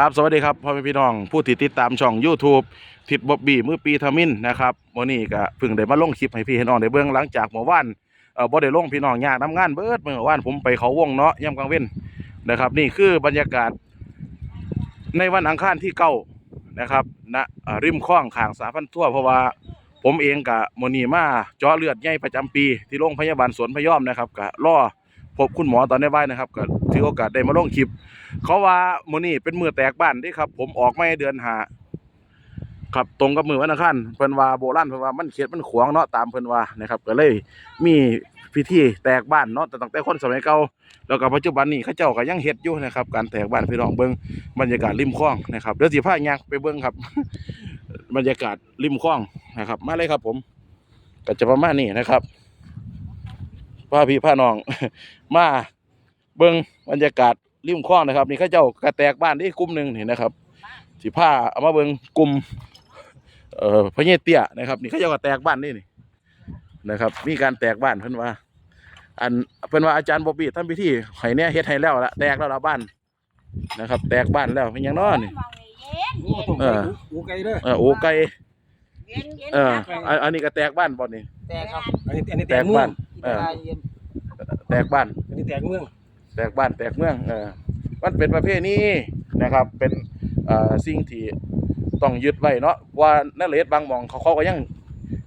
ครับสวัสดีครับพ่อแม่พี่น้องผู้ที่ติดตามช่อง YouTube ทิดบ๊อบบี้มือปีทามินนะครับวันนี้ก็เพิ่งได้มาลงคลิปให้พี่ให้น้องได้เบิ่งหลังจากเมื่อวานเอ่อบ่ได้ลงพี่น้องยากทำงานเบิดเมื่อวานผมไปเขาวงเนาะย่ำกลางเว้นนะครับ นี่คือบรรยากาศ ในวันอังคารที่เก้านะครับณริมคลองขางสาพันทั่วเพราะว่าผมเองกับโมนีมาเจาะเลือดใหญ่ประจำปี ที่โรงพยาบาลสวนพยอมนะครับก็รอ พบคุณหมอตอนได้ไว้นะครับก็ถือโอกาสได้มาลงคลิป เขาว่ามื้อนี้เป็นมือแตกบ้านเด้ครับ ผมออกไม่เดือนหาครับตรงกับมือวันอังคารเพิ่นว่าโบราณเพิ่นว่ามันเขตมันขวางเนาะตามเพิ่นว่านะครับ ก็เลยมีพิธีแตกบ้านเนาะแต่ตั้งแต่คนสมัยเก่าแล้วก็ปัจจุบันนี้เขาเจ้าก็ยังเฮ็ดอยู่นะครับ การแตกบ้านพี่น้องเบิ่งบรรยากาศริมคลองนะครับเดี๋ยวสิพาย่างไปเบิ่งครับ บรรยากาศริมคลองนะครับ มาเลยครับ ผมก็จะประมาณนี้นะครับ พาพี่พาน้อง มาเบิ่งบรรยากาศริมคลองนะครับ นี่เขาเจ้ากระแตกบ้านที่กลุ่มหนึ่งนี่นะครับสิผ้าเอามาเบิ่งกลุ่มเอ่อพระเยเตี้ยนะครับ นี่เขาเจ้ากระแตกบ้านนี่นี่นะครับ มีการแตกบ้านเพิ่นว่า อันเพิ่นว่าอาจารย์บอบบี้ทำพิธีให้เนี่ยเฮ็ดให้แล้วละแตกแล้วละบ้านนะครับ แตกบ้านแล้วเป็นหยังน้อนี่โอ้ต้องเอไปอหูไกลเด้อเออโอ้ไก่เย็นเย็นเอออันอันนี้ก็แตกบ้านบ่นี่แตกครับอันนี้อันนี้แตแตกกเมืบ้าองนเออ แตกบ้าน อันนี้แตกเมืองแตกบ้านแตกเมืองเออมันเป็นประเภทนี้นะครับ เป็นเอ่อสิ่งที่ต้องยึดไว้เนาะว่านั่นเลสบางหมองเขาเขาก็ยัง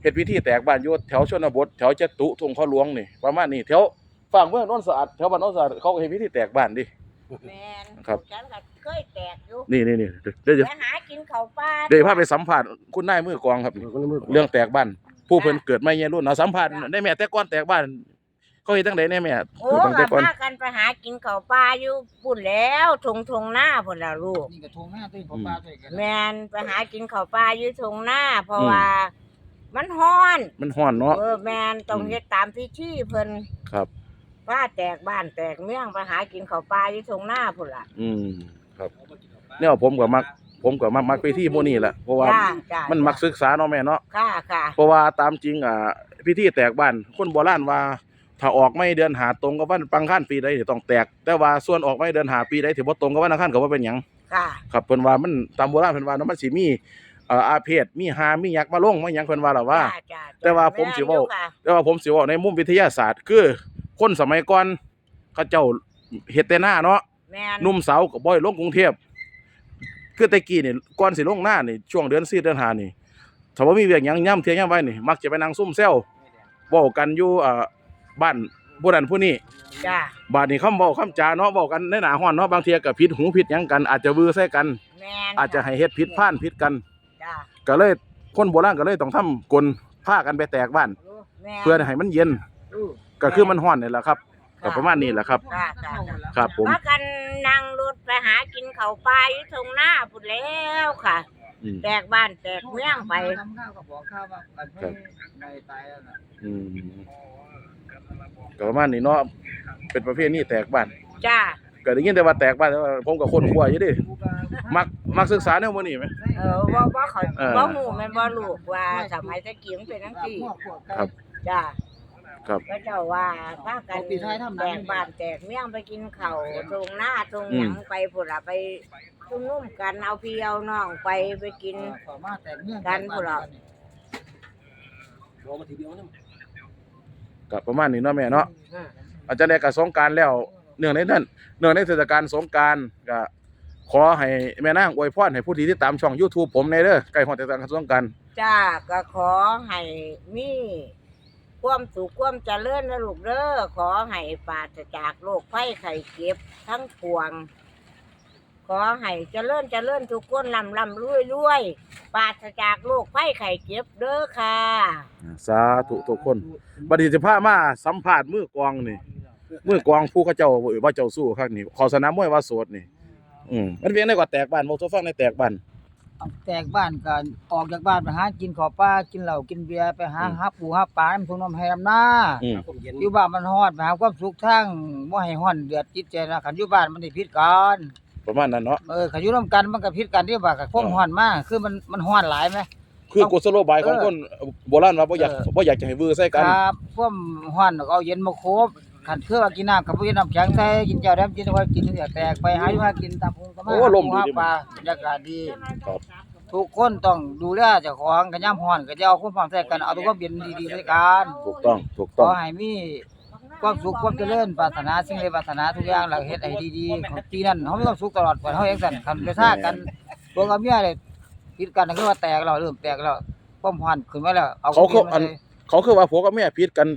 เฮ็ดพิธีแตกบ้านอยู่แถวชนบทแถวจตุทุ่งพ่อหลวงนี่ประมาณนี้แถวฝั่งเมืองโนนสะอาดแถวบ้านโนนสะอาดเขาก็เฮ็ดพิธีแตกบ้านดิ แมนครับ ฉันก็เคยแตกอยู่นี่นี่นี่เดี๋ยวเดี๋ยวไปหากินข้าวปลาเดี๋ยวพาไปสัมภาษณ์คุณนายมือกลองครับคนละมือเรื่องแตกบ้าน ผู้เพิ่นเกิดไม่เงี้ยรุ่นเอาสัมภาษณ์ได้แม่แต่ก่อนแตกบ้าน เขาเฮ็ดจังได๋แน่แม่โอ้ตั้งแต่ก็ก่อน พากันไปหากินข้าวปลาอยู่ปุ่นแล้วทงทงหน้าพุ่นละลูก นี่ก็ทงหน้าตื้นผมปลาใส่กันแมนไปหากินข้าวปลาอยู่ทงหน้า เพราะว่า มันฮ้อน มันฮ้อนเนาะ เออแมนต้องเฮ็ดตามพิธีเพิ่นครับ ว่าแตกบ้านแตกเมืองไปหากินข้าวปลาอยู่ทงหน้าพุ่นล่ะอืมครับ เนี่ยผมก็มัก ผมก็มักมักไปที่พวกนี้แหละเพราะว่าจ้าจ้ามันมักศึกษาเนาะแม่เนาะค่ะค่ะเพราะว่าตามจริงอ่าพิธีแตกบ้านคนโบราณว่า ถ้าออกไม่เดือนหาตรงกับวันปังคันปีใดที่ต้องแตก แต่ว่าส่วนออกไม่เดือนหาปีใดที่บ่ตรงกับวันอังคารก็บ่เป็นหยังค่ะ ครับเพิ่นว่ามันตามโบราณเพิ่นว่าเนาะมันสิมีเอ่ออาเพศมีหามียักษ์มาลงมาหยังเพิ่นว่าล่ะว่า จ้จ้แต่ว่าผมสิเว้า แนอยู่ค่ะแต่ว่าผมสิเว่าในมุมวิทยาศาสตร์คือ คนสมัยก่อนเขาเจ้าเฮ็ดแต่หน้าเนาะ แม่นหนุ่มสาวก็บ่อยลงกรุงเทพคือแต่กี้นี่ก่อนสิลงหน้านี่ช่วงเดือน4เดือน5นี่ถ้าว่ามีเวียกหยังย่ำเที่ยงย่ำไว้นี่ มักจะไปนั่งซุ่มแซวเว้ากันอยู่เอ่อ บ้านผู้นั้นผู้นี้จ้าบาดนี้คำเว้าคำจาเนาะเว้ากันในหน้าฮ้อนเนาะบางเที่ยก็ผิดหูผิดหยังกัน อาจจะวือใส่กัน แม่นอาจจะให้เฮ็ดผิดพลาดผิดกัน จ้าก็เลยคนโบราณก็เลยต้องทำกลพากันไปแตกบ้าน แม่นเพื่อให้มันเย็นก็คือมันฮ้อนนี่แหละครับก็ค่ะประมาณนี้แหละครับค่ะค่ะครับผม ว่ากันนั่งรถไปหากินข้าวปลาอยู่ตรงหน้าพุ่นแล้วค่ะ อืม แตกบ้านแตกเมืองไป ทำข้าวกับบอกข้าวว่ากันไม่ไม่ตายแล้วนะ อืม ก็ประมาณนี้เนาะเป็นประเภทนี้แตกบ้านจ้าก็ได้ยินแต่ว่าแตกบ้านแต่ว่าผมก็คนขั้วอยู่เดิมักมักศึกษาแนวมื้อนี้ไหม เออว่าว่าเขาเออว่าหูแม่นบ่ลูกว่าสมัยตะกี้มันเป็นจังซี่ครับ จ้าครับ พระเจ้าว่าพากันแตกบ้านแตกเมืองไปกินข้าวตรงหน้าตรงหยังไปพุ่นล่ะไปชุมนุมกันเอาพี่เอาน้องไปไปกินขอมาแต่เนื่องรอมาทีเดียวนึง ก็ประมาณนี้เนาะแม่เนาะอืมอาจารย์ได้ก็สงกรารแล้วเนื่องในนั้นเนื่องในเทศกาลสงกรารก็ขอให้แม่นางอวยพรให้ผู้ที่ติดตามช่อง YouTube ผมในเด้อใกล้ฮอดเทศกาลสงกรารจ้าก็ขอให้มีความสุขความเจริญนะลูกเด้อขอให้ปราศจากโรคภัยไข้เจ็บทั้งปวง ขอให้เจริญเจริญทุกคนลำลำรวยรวยปราศจากโรคภัยไข้เจ็บเด้อค่ะ สาธุทุกคน บัดนี้สิพามาสัมภาษณ์มือกลองนี่มือกลองผู้เขาเจ้าว่าเจ้าสู้ครั้งนี้ขอสนามมวยว่าโสดนี่ อืมมันเพียงได้กว่าแตกบ้านบ่ตัวฟังในแตกบ้านแตกบ้านกันออกจากบ้านไปหากินขอปลากินเหล้ากินเบียร์ไปหาอืมหาปูหาปลาน้ำทุ่งน้ำให้น้ำหน้าอืมผมเย็นอยู่บ้านมันฮอดไปหาความสุขทั้งบ่ให้ฮ้อนเดือดจิตใจนะคันอยู่บ้านมันได้ผิดกัน ประมาณนั้นเนาะเออคันอยู่นํกันมันก็ผิดกันที่ว่ากับความฮ้อนมากคือมันมันฮ้อนหลายไหม คือกุศโลบายของเออคนโบราณว่าบ่อยากเออบ่อยากจะให้วือใส่คกันรับความฮ้อนเอาเย็นมาโคบคันคือว่ากินน้ำกับบ่กินน้ำแข็งใส่กินเจ้าแดมกินว่ากินเหลือแตกไปหาอยู่หากินตามพุงตามมาโอ้ลมดีหาดีปลาบรรยากาศดีครับทุกคนต้องดูแลเจ้าของกันย่ำฮ้อนก็จะเอาความความใส่กันเอาแตัวความเย็นดีๆใส่กันถูกต้องถูกขต้อองให้มี ความสุขความเจริญปรารถนาสิ่งใดปรารถนาทุกอย่างแล้วเฮ็ดให้ดีๆของปีนั้นเฮามีความสุขตลอดไปเฮาเองสั่นคันไปซ่ากันตัวกับเมียเลยผิดกันก็ว่าแตกแล้วเริ่มแตกแล้วความฮ้อนขึ้นมาแล้วเอาเขาเขามอันใส่เขาคือว่าผัวกับเมียผิดกัน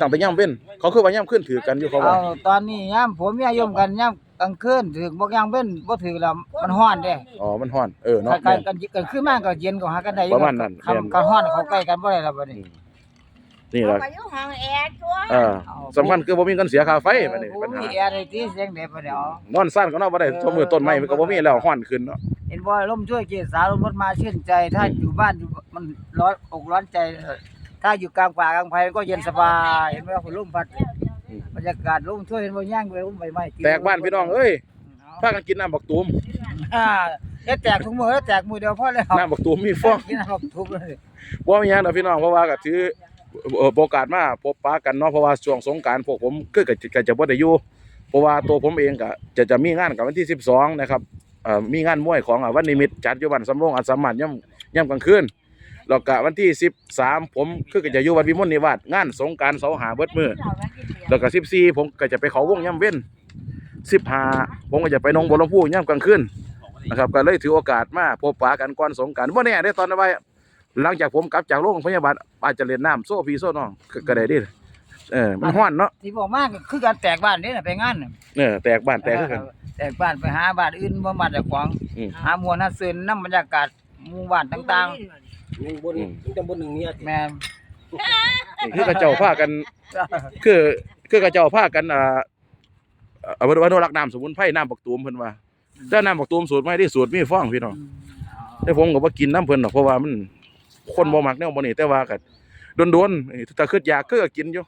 ตั้งแต่ย่ำเว้นเขาคือว่าย่ำขึ้นถือกันอยู่เขาว่าเอาตอนนี้ยามผัวเมียยมกันยามกลางคืนถึงบ่ยังเว้นบ่ถือแล้วมันร้อนเด้อ๋อมันฮ้อนเออเนาะกัแม่นนกันกันคืนมาก็เย็นก็หากันได้อยู่ประมาณนั้นคันแม่นกันร้อนเขาใกล้กันบ่ได้แล้วบัดนี้ นี่แหละไปอยู่ห้องแอร์ตัวเออสำคัญคือบ่มีเงินเสียค่าไฟบัดนี้โอ้ปัญหา มีแอร์ได้ติเสียงเด็ดบัดนี้อ๋อนอนสั้นก็นอนบ่ได้ชั่วมือต้นไม้มันก็บ่มีแล้วฮ้อนขึ้นเนาะเห็นบ่ลมช่วยเกษาลมรถมาชื่นใจ ถ้าอยู่บ้านอยู่มันร้อนอกร้อนใจ ถ้าอยู่กลางป่ากลางไผก็เย็นสบายเห็นไหมว่าลมพัดบรรยากาศลมช่วยเห็นบ่ย่างไปลมใบไม้แตกบ้านพี่น้องเอ้ยเอาพากันกินน้ำบักตูมอ่าเฮ็ดแตกทุกมื้อแล้วแตกมื้อเดียวพอแล้วน้ำบักตูมมีฟองกินน้ำบักทุบเลยบ่มีหยังดอกพี่น้องเพราะว่าก็ถือเอ่อ โอกาสมาพบปะกันเนาะเพราะว่าช่วงสงกานต์พวกผมก็ก็จะบ่ได้อยู่เพราะว่าตัวผมเองก็จะจะมีงานกับวันที่ 12 นะครับมีงานมวยของวันนิมิตจัดอยู่บ้านสำโรงอัสสัมมันย่ำย่ำกลางคืนแล้วก็วันที่ 13 ผมคือก็จะอยู่วัดวิมลนิวาสงานสงกานต์เสาหาเบิดมือแล้วก็14 ผมก็จะไปเขาวงย่ำเว้น15 ผมก็จะไปนองบัวลำพูย่ำกลางคืนนะครับก็เลยถือโอกาสมาพบปะกันก่อนสงกรานต์บ่แน่ได้ตอนนั้นไว้ หลังจากผมกลับจากโรงพยาบาลอาจจะเล่นน้ำโซ่พี่โซ่น้องก็ก็ได้เดิเออมันฮ้อนเนาะที่บอกมากคือการแตกบ้านนี่น่ะไปงานน่ะเออแตกบ้านแตกคือกัน แตกบ้านไปหาบ้านอื่นบ่บ้านเจ้าของอืม หามวลหาซื่นนํบรรยากาศหมู่บ้านต่างหนึ่งบนหนึ่งตำบลหนึ่งเนี่ยๆ แม่น นี่คือกระเจ้าพากัน คือคือกระเจ้าพากันอ่าเอาอนุรักษ์น้ำสมุนไพรน้ำบักตูมเพิ่นว่าแต่น้ำบักตูมสูตรไม่ได้สูตรมีฟองพี่น้องแต่ผมก็บ่กินน้ำเพิ่นหรอกเพราะว่ามัน คนบ่มักแนวบ่นี่แต่ว่าก็โดนๆเอ้ยถ้าคิดอยากคือก็กินอยู่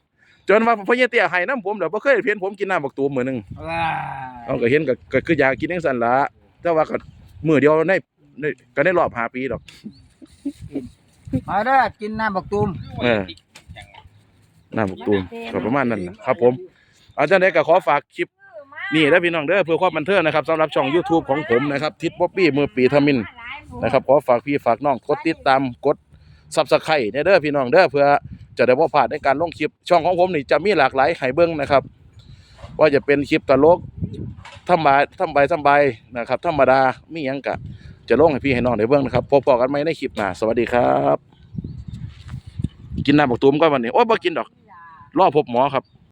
จนว่าพ่อใหญ่เตี้ยให้น้ำผมเดี๋ยวบ่เคยเห็นผมกินน้ำบักตูมมื้อหนึงว้าเอาก็เห็นก็ก็คืออยากกินจังซั่นล่ะแต่ว่าก็มื้อเดียวในในก็ในรอบ5ปีดอกมาเด้อกินน้ำบักตูมเออน้ำบักตูมก็ประมาณนั้นน่ะครับผมอาจารย์ใดก็ขอฝากคลิปนี่เด้อพี่น้องเด้อเพื่อความบันเทิงนะครับสำหรับช่อง YouTube ของผมนะครับทิศบ๊อบบี้มือปีทมินนะครับขอฝากพี่ฝากน้องกดติดตามกด ซับสไครต์เนี่ยเด้อพี่น้องเด้อเพื่อจะได้บ่พลาดในการลงคลิปช่องของผมนี่จะมีหลากหลายไห้เบิ้งนะครับ ว่าจะเป็นคลิปตลกทำบายทำใบายธรรมบายนะครับธรรมดามียังกะ จะลงให้พี่ให้น้องได้เบิ้งนะครับพบกันไหม่ในคลิปหน้าสวัสดีครับ กินน้ำบักตูมก็วันนี้โอ้ยบ่กินดอกรอพบหมอครับ